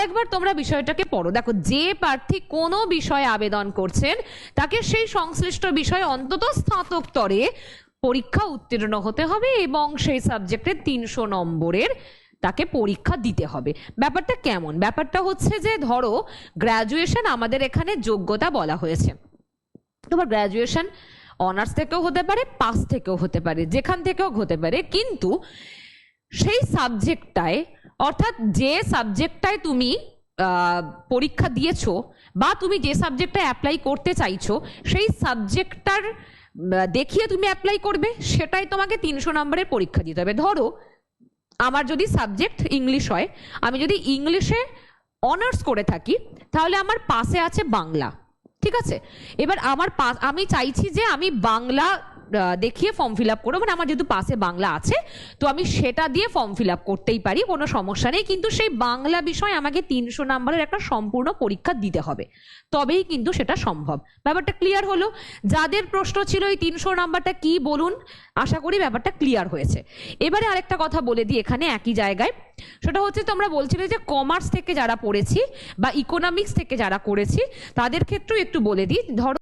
আরেকবার তোমরা বিষয়টাকে পড়ো। দেখো, যে প্রার্থী কোনো বিষয়ে আবেদন করছেন, তাকে সেই সংশ্লিষ্ট বিষয়ে অন্তত স্নাতক স্তরে পরীক্ষা উত্তীর্ণ হতে হবে এবং সেই সাবজেক্টে তিনশো নম্বরের তাকে পরীক্ষা দিতে হবে। ব্যাপারটা কেমন? ব্যাপারটা হচ্ছে যে, ধরো গ্র্যাজুয়েশন আমাদের এখানে যোগ্যতা বলা হয়েছে। তোমার গ্র্যাজুয়েশন অনার্স থেকেও হতে পারে পাস থেকেও হতে পারে, যেখান থেকেও হতে পারে। কিন্তু সেই সাবজেক্টটায় অর্থাৎ যে সাবজেক্টটায় তুমি পরীক্ষা দিয়েছ বা তুমি যে সাবজেক্টটা অ্যাপ্লাই করতে চাইছো, সেই সাবজেক্টটার দেখিয়ে তুমি অ্যাপ্লাই করবে, সেটাই তোমাকে তিনশো নম্বরের পরীক্ষা দিতে হবে। ধরো, আমার যদি সাবজেক্ট ইংলিশ হয়, আমি যদি ইংলিশে অনার্স করে থাকি, তাহলে আমার পাশে আছে বাংলা, ঠিক আছে? এবার আমার আমি চাইছি যে আমি বাংলা দেখিয়ে ফর্ম ফিল আপ করব মানে আমার যেহেতু পাশে বাংলা আছে, তো আমি সেটা দিয়ে ফর্ম ফিল আপ করতেই পারি, কোনো সমস্যা নেই। কিন্তু সেই বাংলা বিষয় আমাকে তিনশো নাম্বারের একটা সম্পূর্ণ পরীক্ষা দিতে হবে। তবেই কিন্তু সেটা সম্ভব। ব্যাপারটা ক্লিয়ার হলো? যাদের প্রশ্ন ছিল এই তিনশো নাম্বারটা কি বলুন, আশা করি ব্যাপারটা ক্লিয়ার হয়েছে। এবারে আরেকটা কথা বলে দিই এখানে একই জায়গায়। সেটা হচ্ছে তোমরা বলছিলে যে কমার্স থেকে যারা পড়েছি বা ইকোনমিক্স থেকে যারা করেছি, তাদের ক্ষেত্রেও একটু বলে দিই। ধরো